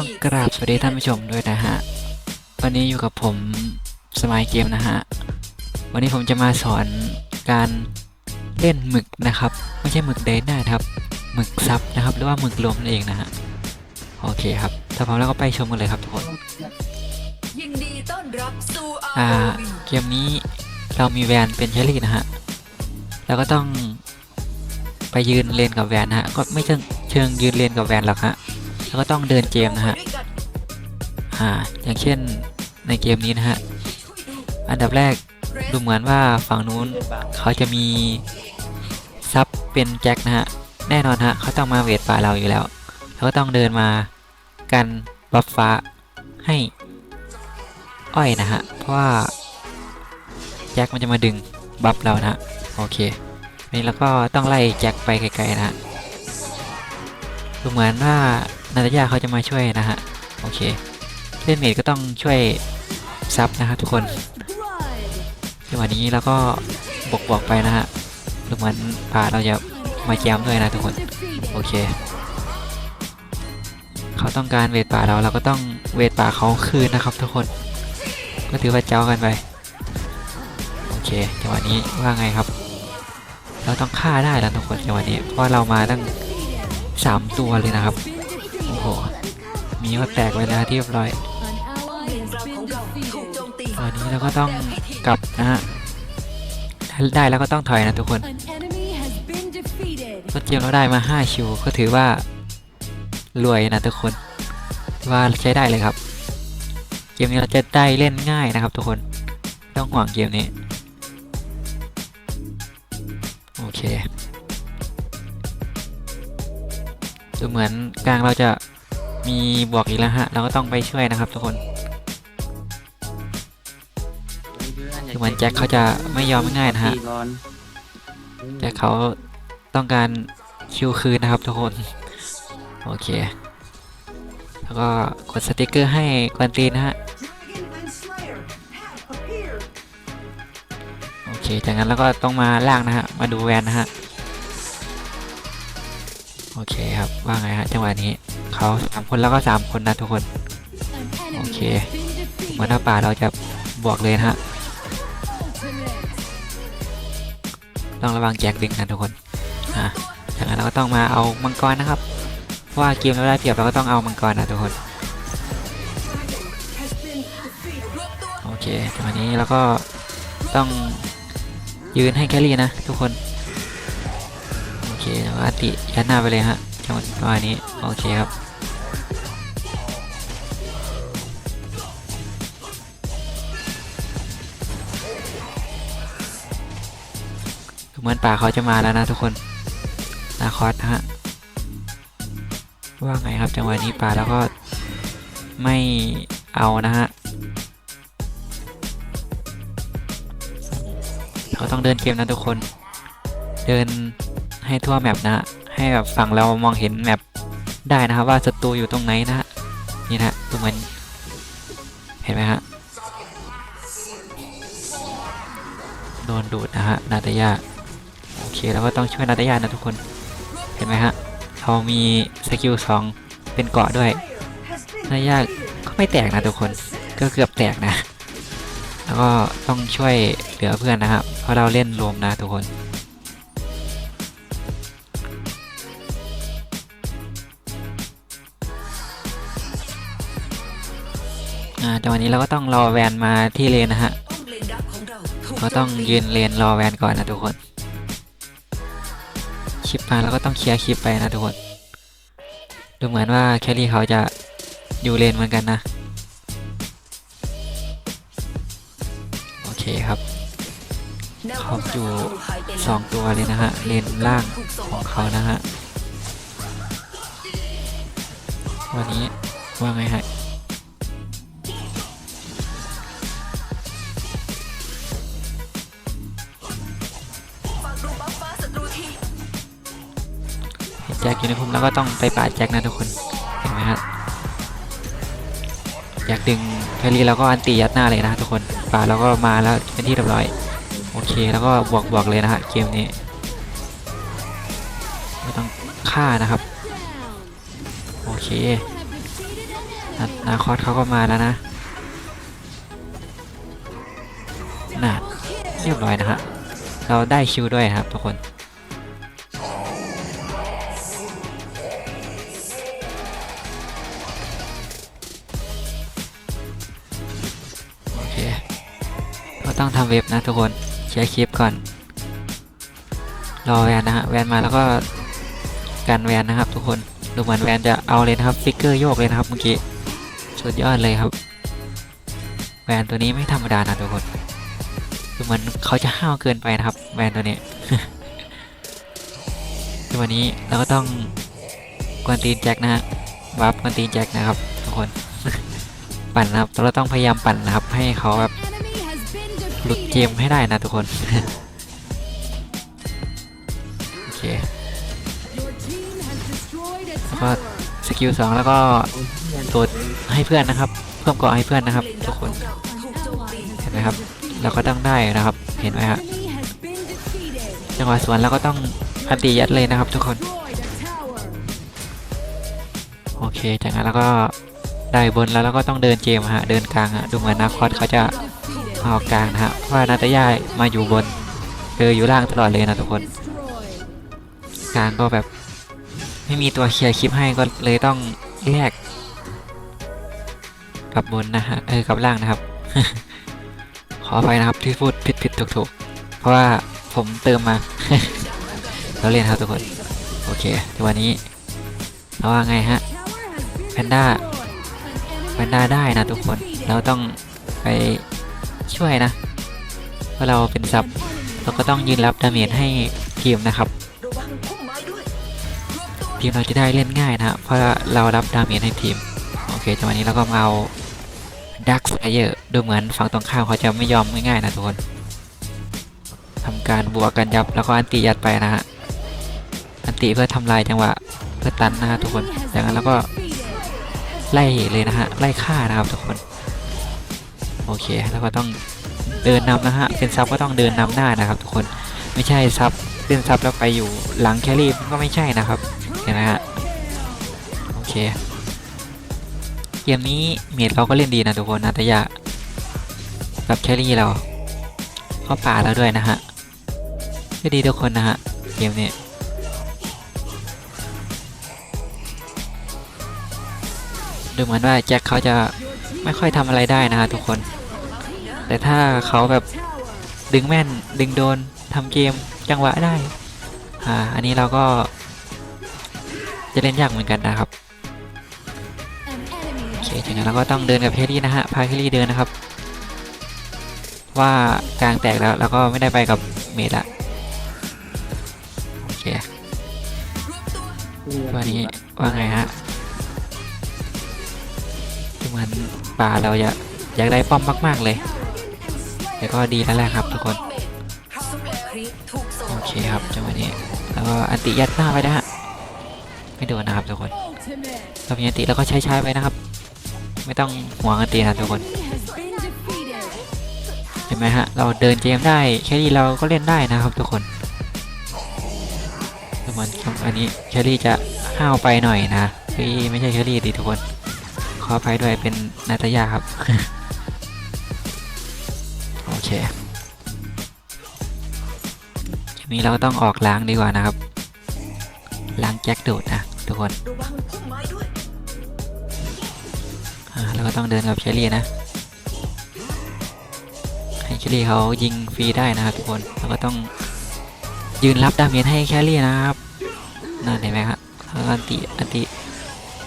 ก็ต้องกราบสวัสดีท่านผู้ชมด้วยนะฮะ วันนี้อยู่กับผมสมายเกมนะฮะ วันนี้ผมจะมาสอนการเล่นหมึกนะครับ ไม่ใช่หมึกเดนได้นะครับ หมึกซับนะครับ หรือว่าหมึกลมนั่นเองนะฮะ โอเคครับ ถ้าพร้อมแล้วก็ไปชมกันเลยครับทุกคนยินดีต้อนรับสู่อ่า ROV เกมนี้เรามีแวนเป็นเชอรี่นะฮะ แล้วก็ต้องไปยืนเลนกับแวนนะฮะ ก็ไม่เชิงเชิงยืนเลนกับแวนหรอกฮะ แล้วก็ต้องเดินเกมนะฮะอ่าอย่างเช่นในเกมนี้นะฮะอันดับแรกดูเหมือนว่าฝั่งนู้นเขาจะมีซับเป็นแจ็คนะฮะแน่นอนฮะเขาต้องมาเวทป่าเราอยู่แล้วแล้วก็ต้องเดินมากันบัฟฟ้าให้อ้อยนะฮะเพราะว่าแจ็คมันจะมาดึงบัฟเรานะโอเคอันนี้เราก็ต้องไล่แจ็คไปไกลๆนะฮะดูเหมือนว่า นาตาญาเขาจะมาช่วยนะฮะ โอเค เล่นเมดก็ต้องช่วยซับนะครับทุกคนจังหวะนี้เราก็บวกบวกไปนะฮะดูเหมือนป่าเราจะมาแจมด้วยนะทุกคน โอเค เขาต้องการเวทป่าเราเราก็ต้องเวทป่าเขาคืนนะครับทุกคน ก็ถือว่าเจ้ากันไป โอเคจังหวะนี้ว่าไงครับ เราต้องฆ่าได้แล้วทุกคนจังหวะนี้ เพราะเรามาตั้งสามตัวเลยนะครับ มีก็แตกไปแล้วที่เรียบร้อยเลนกลางของเราถูกโจมตีวันนี้เราก็ต้องกลับนะฮะได้แล้วก็ต้องถอยนะทุกคน An enemy has been defeated. ต้นเกมเราได้มา5ชิว ก็ถือว่ารวยนะทุกคนว่าใช้ได้เลยครับ เกมนี้เราจะได้เล่นง่ายนะครับทุกคนต้องห่วงเกมนี้ โอเคดูเหมือนกลางเราจะ มีบวกอีกแล้วฮะ เราก็ต้องไปช่วยนะครับทุกคนดูเหมือนแจ็คเขาจะไม่ยอมง่ายนะฮะแต่เขาต้องการคิวคืนนะครับทุกคน โอเค แล้วก็กดสติกเกอร์ให้กวนตีนะฮะ โอเค จากนั้นแล้วก็ต้องมาล่างนะฮะ มาดูแวนนะฮะ โอเคครับ ว่าไงฮะจังหวะนี้เขาสามคนแล้วก็สามคนนะทุกคน An enemy Okay. has been เหมือน defeated. ถ้าป่าเราจะบวกเลยนะฮะต้องระวังแจ็คดึงนะทุกคนอะจากนั้นเราก็ต้องมาเอามังกรนะครับ เพราะว่าเกมเราได้เปรียบเราก็ต้องเอามังกรนะทุกคน โอเคจังหวะนี้เราก็ต้องยืนให้แครี่นะทุกคน เคแล้วอัติยัดหน้าไปเลยฮะจังหวะประมาณนี้ โอเคครับเหมือนป่าเขาจะมาแล้วนะทุกคนนาคอสฮะว่าไงครับจังหวะนี้ป่าแล้วก็ไม่เอานะฮะเราต้องเดินเกมนะทุกคน เดิน ให้ทั่วแมปนะฮะให้แบบฝั่งเรามองเห็นแมปได้นะครับว่าศัตรูอยู่ตรงไหนนะฮะนี่นะฮะดูเหมือนเห็นไหมฮะโดนดูดนะฮะนาตายาโอเคเราก็ต้องช่วยนาตายานะทุกคนเห็นไหมฮะเขามีสกิลสองเป็นเกาะด้วยนาตายาก็ไม่แตกนะทุกคนก็เกือบแตกนะ แล้วก็ต้องช่วยเหลือเพื่อนนะครับเพราะเราเล่นรวมนะทุกคน จังหวะนี้เราก็ต้องรอแวนมาที่เลนนะฮะเลนดักขาต้องยืนเลนรอแวนก่อนนะทุกคนคลิปมาแล้วก็ต้องเคลียร์คลิปไปนะทุกคนดูเหมือนว่าแคลรี่เขาจะอยู่เลนเหมือนกันนะ โอเคครับเขาอยู่สองตัวเลยนะฮะ เลนล่างของเขานะฮะ วันนี้ว่าไงฮะ แจ็คอยู่ในพุ่มแล้วก็ต้องไปปาดแจ็คนะทุกคน เห็นไหมฮะอยากดึงแคลรี่แล้วก็อันตียัดหน้าเลยนะทุกคนป่าดแล้วก็มาแล้วเป็นที่เรียบร้อย โอเคแล้วก็บวกบวกเลยนะฮะเกมนี้ไม่ต้องฆ่านะครับ โอเคนานาคอสเขาก็มาแล้วนะน่ะเรียบร้อยนะฮะ เราได้คิวด้วยครับทุกคนโอเคก็ต้องทำเว็บนะทุกคนเคลียร์คลิปก่อน รอแวนนะฮะแวนมาแล้วก็กันแวนนะครับทุกคนดูเหมือนแวนจะเอาเลยนะครับฟิกเกอร์โยกเลยนะครับเมื่อกี้สุดยอดเลยครับ แวนตัวนี้ไม่ธรรมดานะทุกคน ดูเหมือนเขาจะห้าวเกินไปนะครับแวนตัวนี้คือวันนี้เราก็ต้องกวนตีนแจ็คนะฮะวับกวนตีนแจ็คนะครับทุกคน ปั่นนะครับเราต้องพยายามปั่นนะครับ ให้เขาแบบหลุดเกมให้ได้นะทุกคนโอเคแล้วก็สกิลสองแล้วก็ตัวให้เพื่อนนะครับ เพิ่มเกาะให้เพื่อนนะครับ ทุกคนเห็นไหมครับ เราก็ต้องได้นะครับ เห็นไหมฮะจังหวะสวนเราก็ต้องอันตียัดเลยนะครับทุกคน โอเค จากนั้นเราก็ได้บนแล้วเราก็ต้องเดินเกมฮะ เดินกลางฮะ ดูเหมือนนาคอสเขาจะออกกลางนะฮะ เพราะว่านาตาย่ามาอยู่บนเธออยู่ล่างตลอดเลยนะทุกคน กลางก็แบบไม่มีตัวเคลียร์คลิปให้ก็เลยต้องแลกกับบนนะฮะ เออกับล่างนะครับ ออภัยนะครับที่พูดผิดผิดถูกถูกเพราะว่าผมเติมมาเราเล่นครับทุกคน โอเคทีวันนี้เราว่าไงฮะ Tower has been Panda. destroyed. An enemy แพนด้าได้นะทุกคนเราต้องไปช่วยนะเพราะเราเป็นซับเราก็ต้องยืนรับดาเมจให้ทีมนะครับ ทีมเราจะได้เล่นง่ายนะฮะเพราะเรารับดาเมจให้ทีม โอเคจังหวะนี้เราก็มาเอา ดักไฟเยอร์ดูเหมือนฝั่งตรงข้ามเขาจะไม่ยอมง่ายๆนะทุกคนทำการบวกกันยับแล้วก็อันติยัดไปนะฮะอันติเพื่อทำลายจังหวะเพื่อตันนะฮะทุกคนจากนั้นเราก็ไล่เลยนะฮะไล่ฆ่านะครับทุกคนโอเคแล้วก็ต้องเดินนำนะฮะเป็นซับก็ต้องเดินนำหน้านะครับ ทุกคนไม่ใช่ซับเป็นซับแล้วไปอยู่หลังแครี่มันก็ไม่ใช่นะครับเห็นไหมฮะโอเค เกมนี้เมดเราก็เล่นดีนะทุกคนนาตยากับแครี่เราเข้าป่าแล้วด้วยนะฮะก็ดีทุกคนนะฮะเกมนี้ดูเหมือนว่าแจ็คเขาจะไม่ค่อยทำอะไรได้นะฮะทุกคน แต่ถ้าเขาแบบดึงแม่นดึงโดนทำเกมจังหวะได้อ่าอันนี้เราก็จะเล่นยากเหมือนกันนะครับ จากนั้นเราก็ต้องเดินกับแครี่นะฮะ พาแครี่เดินนะครับ ว่ากลางแตกแล้วเราก็ไม่ได้ไปกับเมดละโอเควบตัวนี้ว่าไงฮะดูเหมือนป่าเราอยากอยากได้ป้อมมาก ๆ เลย แต่ก็ดีแล้วแหละครับทุกคน โอเคครับจังหวะนี้ แล้วก็อันติยัดหน้าไปนะฮะไม่โดนนะครับทุกคน ultimate. เรามีอันติแล้วก็ใช้ใช้ไปนะครับ ไม่ต้องห่วงอันตินะทุกคน Enemy has been defeated. เห็นไหมฮะ เราเดินเกมได้แครี่เราก็เล่นได้นะครับทุกคนดูเหมือนอันนี้แครี่จะห้าวไปหน่อยนะเฮ้ยไม่ใช่แครี่ดิทุกคน ขออภัยด้วยเป็นนาตยาครับ โอเคทีนี้เราก็ต้องออกล้างดีกว่านะครับ ล้างแจ็คดูดนะทุกคนระวังพุ่มไม้ด้วยอ่า แล้วก็ต้องเดินกับเชอรี่นะ ให้เชอรี่เขายิงฟรีได้นะครับทุกคน แล้วก็ต้องยืนรับดาเมจให้แครี่นะครับนั่นเห็นไหมครับแล้วอันติอันติ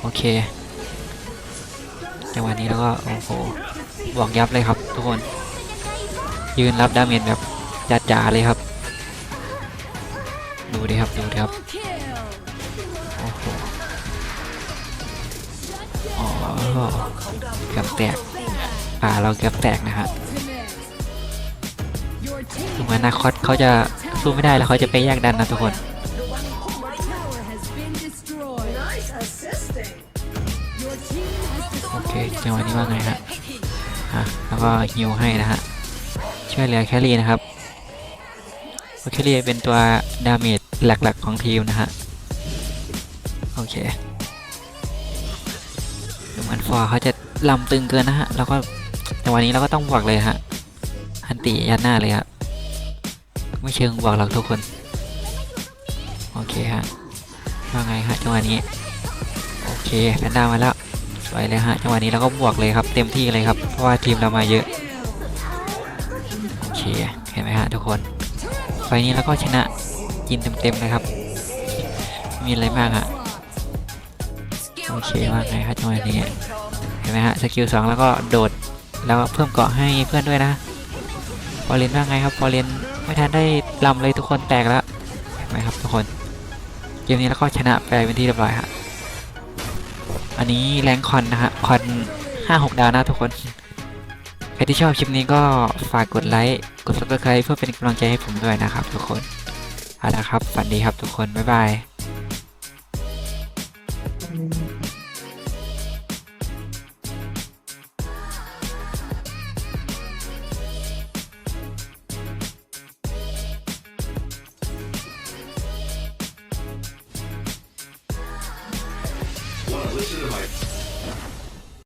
โอเคจังหวะนี้แล้วก็โอ้โหบวกยับเลยครับ ทุกคน ยืนรับดาเมจแบบจ๋าๆเลยครับ ดูดิครับดูดิครับ อ๋อเกือบแตกป่าเราเกือบแตกนะฮะถึง team แม้นาคอสเขาจะสู้ไม่ได้แล้วเขาจะไปแยกดันนะทุกคน โอเคจังหวะนี้ว่าไงฮะฮะแล้วก็ฮิวให้นะฮะ ช่วยเหลือแครี่นะครับแครี่เป็นตัวดาเมจหลักๆของทีมนะฮะ โอเค เหมือนฟอร์เขาจะลำตึงเกินนะฮะแล้วก็จังหวะนี้เราก็ต้องบวกเลยฮะฮันติยัดหน้าเลยครับไม่เชิงบวกหรอกทุกคน โอเคฮะว่าไงฮะจังหวะนี้ โอเคแพนด้ามาแล้วสวยเลยฮะจังหวะนี้เราก็บวกเลยครับ เต็มที่เลยครับเพราะว่าทีมเรามาเยอะโอเคเห็นไหมฮะทุกคนไฟนี้เราก็ชนะกินเต็มๆเลยครับม่มีอะไรมากฮะ โอเคว่าไงครับจังหวะนี้เห็นไหมฮะสกิลสองแล้วก็โดดแล้วก็เพิ่มเกาะให้เพื่อนด้วยนะฟอร์เรนว่าไงครับฟอร์เรนไม่ทันได้ลำเลยทุกคนแตกแล้วเห็นไหมครับทุกคนเกมนี้แล้วก็ชนะไปเป็นที่เรียบร้อยฮะอันนี้แรงคอนนะฮะคอนห้าหกดาวนะทุกคนใครที่ชอบคลิปนี้ก็ฝากกดไลค์กด subscribe เพื่อเป็นกำลังใจให้ผมด้วยนะครับทุกคนเอาละครับฝันดีครับทุกคนบ๊ายบาย